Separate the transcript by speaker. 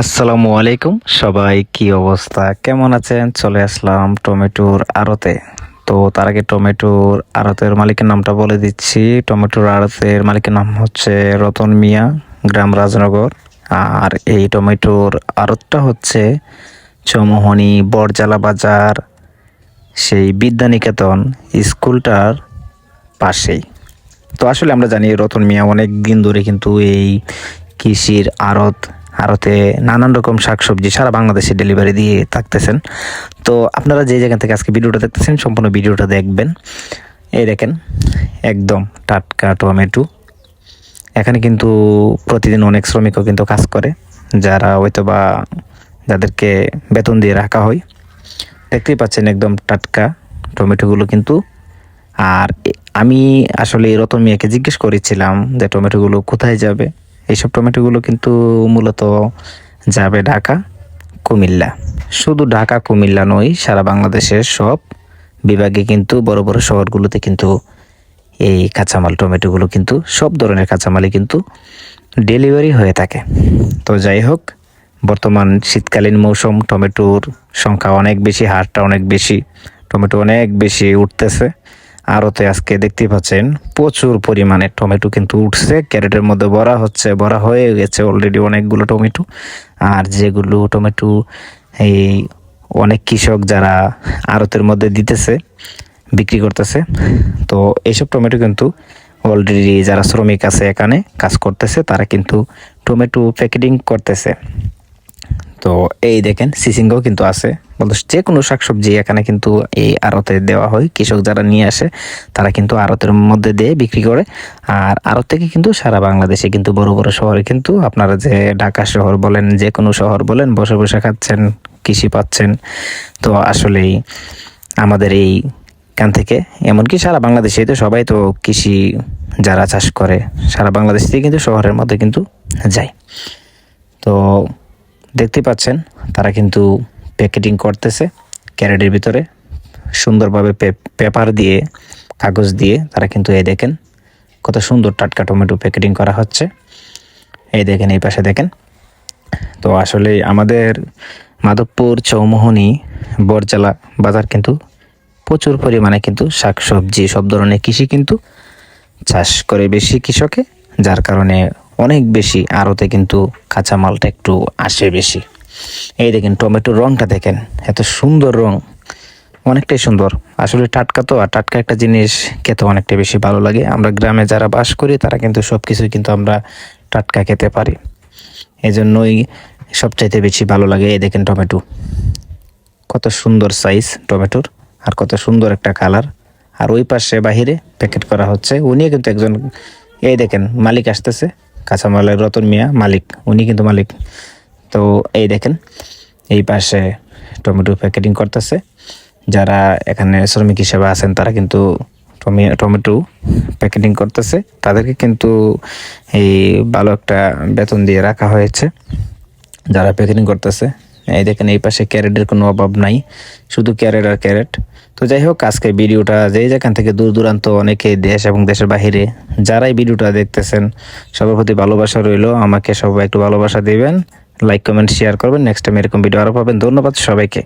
Speaker 1: আসসালামু আলাইকুম। সবাই কি অবস্থা? কেমন আছেন? চলে আসলাম টমেটোর আড়তে। তো তার আগে টমেটোর আড়তের মালিকের নামটা বলে দিচ্ছি। টমেটোর আড়তের মালিকের নাম হচ্ছে রতন মিয়া, গ্রাম রাজনগর। আর এই টমেটোর আড়তটা হচ্ছে চৌমোহনী বরজালা বাজার, সেই বিদ্যানিকেতন স্কুলটার পাশেই। তো আসলে আমরা জানি রতন মিয়া অনেক দিন ধরে কিন্তু এই কৃষির আড়ত আড়তে নানান রকম শাকসবজি সারা বাংলাদেশে ডেলিভারি দিয়ে থাকতেছেন। তো আপনারা যে জায়গা থেকে আজকে ভিডিওটা দেখতেছেন, সম্পূর্ণ ভিডিওটা দেখবেন। এই দেখেন, একদম টাটকা টমেটো। এখানে কিন্তু প্রতিদিন অনেক শ্রমিকও কিন্তু কাজ করে, যারা হয়তো বা যাদেরকে বেতন দিয়ে রাখা হয়। দেখতেই পাচ্ছেন একদম টাটকা টমেটোগুলো কিন্তু। আর আমি আসলে রতন মিয়াকে জিজ্ঞেস করেছিলাম যে টমেটোগুলো কোথায় যাবে। এইসব টমেটোগুলো কিন্তু মূলত যাবে ঢাকা, কুমিল্লা। শুধু ঢাকা, কুমিল্লা নয়, সারা বাংলাদেশের সব বিভাগে কিন্তু বড় বড় শহরগুলোতে কিন্তু এই কাঁচামাল, টমেটোগুলো কিন্তু সব ধরনের কাঁচামালই কিন্তু ডেলিভারি হয়ে থাকে। তো যাই হোক, বর্তমান শীতকালীন মৌসুম, টমেটোর সংখ্যা অনেক বেশি, হারটা অনেক বেশি, টমেটো অনেক বেশি উঠতেছে। আরতে আজকে দেখতে পাচ্ছেন, প্রচুর পরিমাণে টমেটো কিন্তু উঠছে। ক্যারেটের মধ্যে ভরা হচ্ছে ভরা হয়ে গেছে অলরেডি অনেকগুলো টমেটো। আর যেগুলো টমেটো এই অনেক কৃষক যারা আড়তের মধ্যে দিতেছে, বিক্রি করতেছে, তো এইসব টমেটো কিন্তু অলরেডি যারা শ্রমিক আছে এখানে কাজ করতেছে, তারা কিন্তু টমেটো প্যাকেটিং করতেছে। তো এই দেখেন, সিসিঙ্গাও কিন্তু আছে। বলতে যে কোনো শাকসবজি এখানে কিন্তু এই আড়তে দেওয়া হয়। কৃষক যারা নিয়ে আসে, তারা কিন্তু আড়তের মধ্যে দিয়ে বিক্রি করে। আর আড়ত থেকে কিন্তু সারা বাংলাদেশে কিন্তু বড় বড় শহরে কিন্তু আপনারা যে ঢাকা শহর বলেন, যে কোনো শহর বলেন, বসে বসে খাচ্ছেন, কৃষি পাচ্ছেন। তো আসলেই আমাদের এই কান থেকে, এমনকি সারা বাংলাদেশে তো সবাই তো কৃষি যারা চাষ করে, সারা বাংলাদেশ থেকে কিন্তু শহরের মধ্যে কিন্তু যায়। তো দেখতে পাচ্ছেন, তারা কিন্তু প্যাকেটিং করতেছে, ক্যারেটের ভিতরে। সুন্দরভাবে পেপার দিয়ে, কাগজ দিয়ে তারা কিন্তু এই দেখেন, কত সুন্দর টাটকা টমেটো প্যাকেটিং করা হচ্ছে। এই দেখেন, এই পাশে দেখেন। তো আসলে আমাদের মাধবপুর চৌমোহনী বরজালা বাজার কিন্তু প্রচুর পরিমাণে কিন্তু শাকসবজি, সব ধরনের কৃষি কিন্তু চাষ করে বেশি কৃষকে, যার কারণে অনেক বেশি, আড়তে কিন্তু কাঁচামালটা একটু আসে বেশি। এই দেখেন, টমেটোর রংটা দেখেন, এত সুন্দর রং, অনেকটাই সুন্দর। আসলে টাটকা তো, আর টাটকা একটা জিনিস খেতে অনেকটা বেশি ভালো লাগে। আমরা গ্রামে যারা বাস করি, তারা কিন্তু সব কিছুই কিন্তু আমরা টাটকা খেতে পারি। এই জন্যই সবচাইতে বেশি ভালো লাগে, এই দেখেন টমেটো। কত সুন্দর সাইজ টমেটোর, আর কত সুন্দর একটা কালার আর ওই পাশে বাহিরে প্যাকেট করা হচ্ছে, উনিও কিন্তু একজন, এই দেখেন, মালিক আসতেছে। কাঁচামালের রতন মিয়া, মালিক, উনি কিন্তু মালিক। তো এই দেখেন, এই পাশে টমেটো প্যাকেটিং করতেছে। যারা এখানে শ্রমিক হিসেবে আছেন, তারা কিন্তু টমে- টমেটো প্যাকেটিং করতেছে। তাদেরকে কিন্তু এই ভালো একটা বেতন দিয়ে রাখা হয়েছে। যারা প্যাকেটিং করতেছে এই দেখেন, এই পাশে ক্যারেটের কোনো অভাব নাই, শুধু ক্যারেট আর ক্যারেট। তো যাই হোক আজকে ভিডিওটা যেই যেখান থেকে দূর দূরান্ত অনেকে দেশ এবং দেশের বাহিরে যারাই ভিডিওটা দেখতেছেন, সবার প্রতি ভালোবাসা রইল। আমাকে সবাই একটু ভালোবাসা দেবেন লাইক কমেন্ট শেয়ার করবেন। নেক্সট টাইম এরকম ভিডিও আরও পাবেন। ধন্যবাদ সবাইকে।